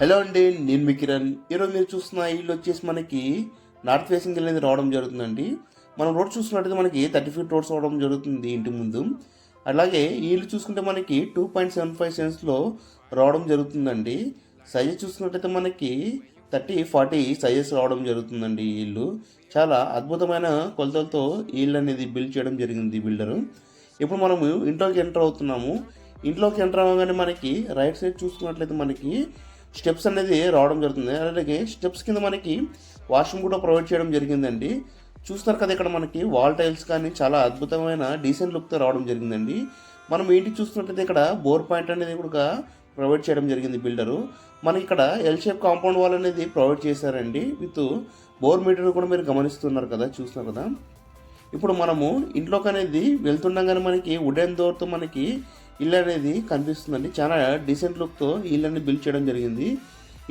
Hello అండి నేను మీ కిరణ్. ఈరోజు మీరు చూస్తున్న ఇల్లు వచ్చేసి మనకి నార్త్ ఫేసింగ్ అనేది రావడం జరుగుతుందండి. మనం రోడ్ చూస్తున్నట్టయితే మనకి థర్టీ ఫీట్ రోడ్స్ రావడం జరుగుతుంది ఇంటి ముందు. అలాగే ఈ ఇల్లు చూసుకుంటే మనకి టూ పాయింట్ సెవెన్ ఫైవ్ సెన్స్లో రావడం జరుగుతుందండి. సైజ్ చూసుకున్నట్టయితే మనకి థర్టీ ఫార్టీ సైజెస్ రావడం జరుగుతుందండి ఈ ఇల్లు చాలా అద్భుతమైన కొలతలతో ఈ ఇల్లు అనేది బిల్డ్ చేయడం జరిగింది బిల్డరు. ఇప్పుడు మనము ఇంట్లోకి ఎంటర్ అవుతున్నాము. ఇంట్లోకి ఎంటర్ అవ్వగానే మనకి రైట్ సైడ్ చూసుకున్నట్లయితే మనకి స్టెప్స్ అనేది రావడం జరుగుతుంది. అలాగే స్టెప్స్ కింద మనకి వాష్రూమ్ కూడా ప్రొవైడ్ చేయడం జరిగిందండి. చూస్తారు కదా ఇక్కడ మనకి వాల్ టైల్స్ కానీ చాలా అద్భుతమైన డీసెంట్ లుక్తో రావడం జరిగిందండి. మనం ఏంటి చూస్తున్నట్లయితే ఇక్కడ బోర్ పాయింట్ అనేది కూడా ప్రొవైడ్ చేయడం జరిగింది బిల్డరు. మనకి ఇక్కడ ఎల్ షేప్ కాంపౌండ్ వాల్ అనేది ప్రొవైడ్ చేశారండి. విత్ బోర్ మీటర్ కూడా మీరు గమనిస్తున్నారు కదా చూస్తున్నారు కదా. ఇప్పుడు మనము ఇంట్లోకి అనేది వెళ్తుండగానే మనకి వుడెన్ డోర్తో మనకి ఇల్లు అనేది కనిపిస్తుందండి. చాలా డీసెంట్ లుక్తో ఇల్లు బిల్డ్ చేయడం జరిగింది.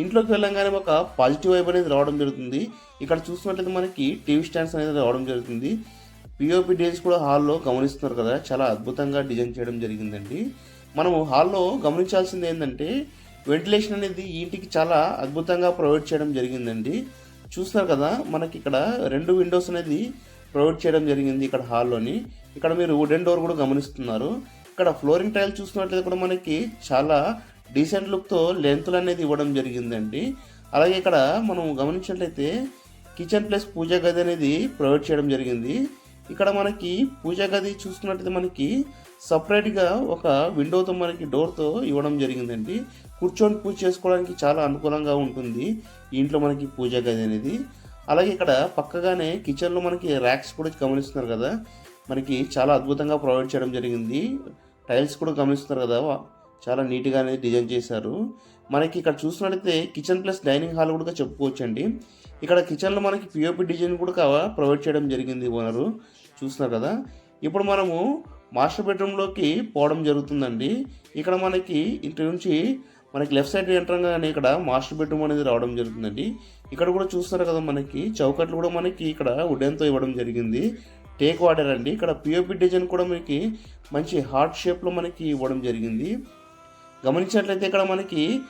ఇంట్లోకి వెళ్ళంగానే ఒక పాజిటివ్ వైబ్ అనేది రావడం జరుగుతుంది. ఇక్కడ చూసినట్లయితే మనకి టీవీ స్టాండ్స్ అనేది రావడం జరుగుతుంది. పిఓపి డేస్ కూడా హాల్లో గమనిస్తున్నారు కదా చాలా అద్భుతంగా డిజైన్ చేయడం జరిగిందండి. మనము హాల్లో గమనించాల్సింది ఏంటంటే వెంటిలేషన్ అనేది ఇంటికి చాలా అద్భుతంగా ప్రొవైడ్ చేయడం జరిగిందండి. చూస్తున్నారు కదా మనకి ఇక్కడ రెండు విండోస్ అనేది ప్రొవైడ్ చేయడం జరిగింది ఇక్కడ హాల్లోని ఇక్కడ మీరు వుడెన్ డోర్ కూడా గమనిస్తున్నారు. ఇక్కడ ఫ్లోరింగ్ టైల్ చూసినట్లయితే కూడా మనకి చాలా డీసెంట్ లుక్తో లెంత్లు అనేది ఇవ్వడం జరిగిందండి. అలాగే ఇక్కడ మనం గమనించినట్లయితే కిచెన్ ప్లస్ పూజా గది అనేది ప్రొవైడ్ చేయడం జరిగింది. ఇక్కడ మనకి పూజా గది చూసుకున్నట్లయితే మనకి సపరేట్గా ఒక విండోతో మనకి డోర్తో ఇవ్వడం జరిగిందండి. కూర్చొని పూజ చేసుకోవడానికి చాలా అనుకూలంగా ఉంటుంది ఇంట్లో మనకి పూజా గది అనేది. అలాగే ఇక్కడ పక్కగానే కిచెన్లో మనకి ర్యాక్స్ కూడా గమనిస్తున్నారు కదా. మనకి చాలా అద్భుతంగా ప్రొవైడ్ చేయడం జరిగింది. టైల్స్ కూడా గమనిస్తున్నారు కదా చాలా నీట్గా అనేది డిజైన్ చేశారు. మనకి ఇక్కడ చూసినట్లయితే కిచెన్ ప్లస్ డైనింగ్ హాల్ కూడా చెప్పుకోవచ్చు అండి ఇక్కడ కిచెన్లో మనకి పిఓపి డిజైన్ కూడా ప్రొవైడ్ చేయడం జరిగింది ఓనరు. చూస్తున్నారు కదా. ఇప్పుడు మనము మాస్టర్ బెడ్రూమ్లోకి పోవడం జరుగుతుందండి. ఇక్కడ మనకి ఇంటి నుంచి మనకి లెఫ్ట్ సైడ్ ఎంట్రంగానే ఇక్కడ మాస్టర్ బెడ్రూమ్ అనేది రావడం జరుగుతుందండి. ఇక్కడ కూడా చూస్తున్నారు కదా మనకి చౌకట్లు కూడా మనకి ఇక్కడ వుడెన్తో ఇవ్వడం జరిగింది. టేక్ వాటర్ అండి ఇక్కడ పిఓపి డిజైన్ కూడా మనకి మంచి హార్ట్ షేప్లో మనకి ఇవ్వడం జరిగింది. గమనించినట్లయితే ఇక్కడ మనకి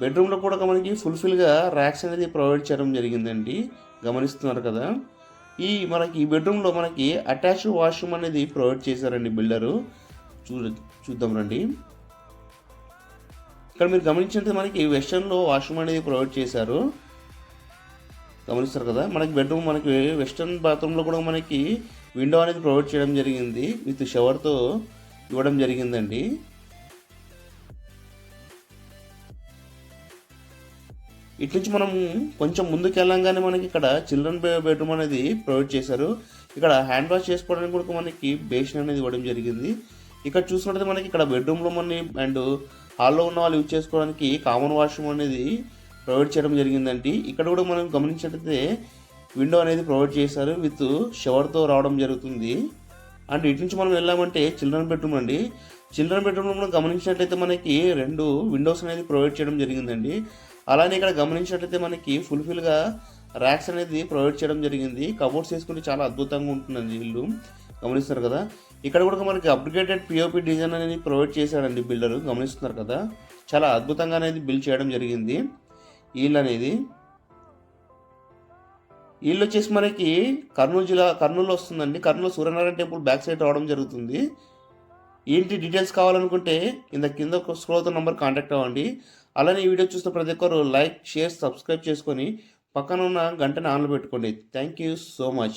బెడ్రూమ్లో కూడా మనకి ఫుల్ఫిల్గా ర్యాక్స్ అనేది ప్రొవైడ్ చేయడం జరిగిందండి. గమనిస్తున్నారు కదా. ఈ మనకి ఈ బెడ్రూమ్లో మనకి అటాచ్డ్ వాష్రూమ్ అనేది ప్రొవైడ్ చేశారండి బిల్డరు. చూ చూద్దాం రండి. ఇక్కడ మీరు గమనించినట్టు మనకి వెస్టర్న్లో వాష్రూమ్ అనేది ప్రొవైడ్ చేశారు. గమనిస్తారు కదా. మనకి బెడ్రూమ్ మనకి వెస్టర్న్ బాత్రూంలో కూడా మనకి విండో అనేది ప్రొవైడ్ చేయడం జరిగింది. విత్ షవర్తో ఇవ్వడం జరిగిందండి. ఇటు నుంచి మనం కొంచెం ముందుకు వెళ్ళంగానే మనకి ఇక్కడ చిల్డ్రన్ బెడ్రూమ్ అనేది ప్రొవైడ్ చేశారు. ఇక్కడ హ్యాండ్ వాష్ చేసుకోవడానికి కూడా మనకి బేసిన్ అనేది ఇవ్వడం జరిగింది. ఇక్కడ చూసినట్లయితే మనకి ఇక్కడ బెడ్రూమ్లో మన అండ్ హాల్లో ఉన్న వాళ్ళు యూజ్ చేసుకోవడానికి కామన్ వాష్రూమ్ అనేది ప్రొవైడ్ చేయడం జరిగిందండి. ఇక్కడ కూడా మనం గమనించినట్లయితే విండో అనేది ప్రొవైడ్ చేశారు విత్ షవర్తో రావడం జరుగుతుంది. అండ్ ఇటు నుంచి మనం వెళ్ళామంటే చిల్డ్రన్ బెడ్రూమ్ అండి. చిల్డ్రన్ బెడ్రూమ్లో మనం గమనించినట్లయితే మనకి రెండు విండోస్ అనేది ప్రొవైడ్ చేయడం జరిగిందండి. అలానే ఇక్కడ గమనించినట్లయితే మనకి ఫుల్ఫిల్గా ర్యాక్స్ అనేది ప్రొవైడ్ చేయడం జరిగింది. కబోర్డ్స్ వేసుకుంటే చాలా అద్భుతంగా ఉంటుందండి ఇల్లు. గమనిస్తారు కదా? ఇక్కడ కూడా మనకి అప్గ్రేడెడ్ పిఓపి డిజైన్ అనేది ప్రొవైడ్ చేశాడండి బిల్డర్. గమనిస్తున్నారు కదా? చాలా అద్భుతంగా అనేది బిల్డ్ చేయడం జరిగింది. వీళ్ళు అనేది వీళ్ళు వచ్చేసి మనకి కర్నూలు జిల్లా కర్నూలు వస్తుందండి. Kurnool Suryanarayana temple back side రావడం జరుగుతుంది. ఏంటి డీటెయిల్స్ కావాలనుకుంటే ఇంత కింద ఒక స్క్రోల్ నంబర్ కాంటాక్ట్ అవ్వండి. అలానే ఈ వీడియో చూసిన ప్రతి ఒక్కరు లైక్ షేర్ సబ్స్క్రైబ్ చేసుకొని పక్కన ఉన్న గంటని ఆన్లో పెట్టుకోండి. Thank you so much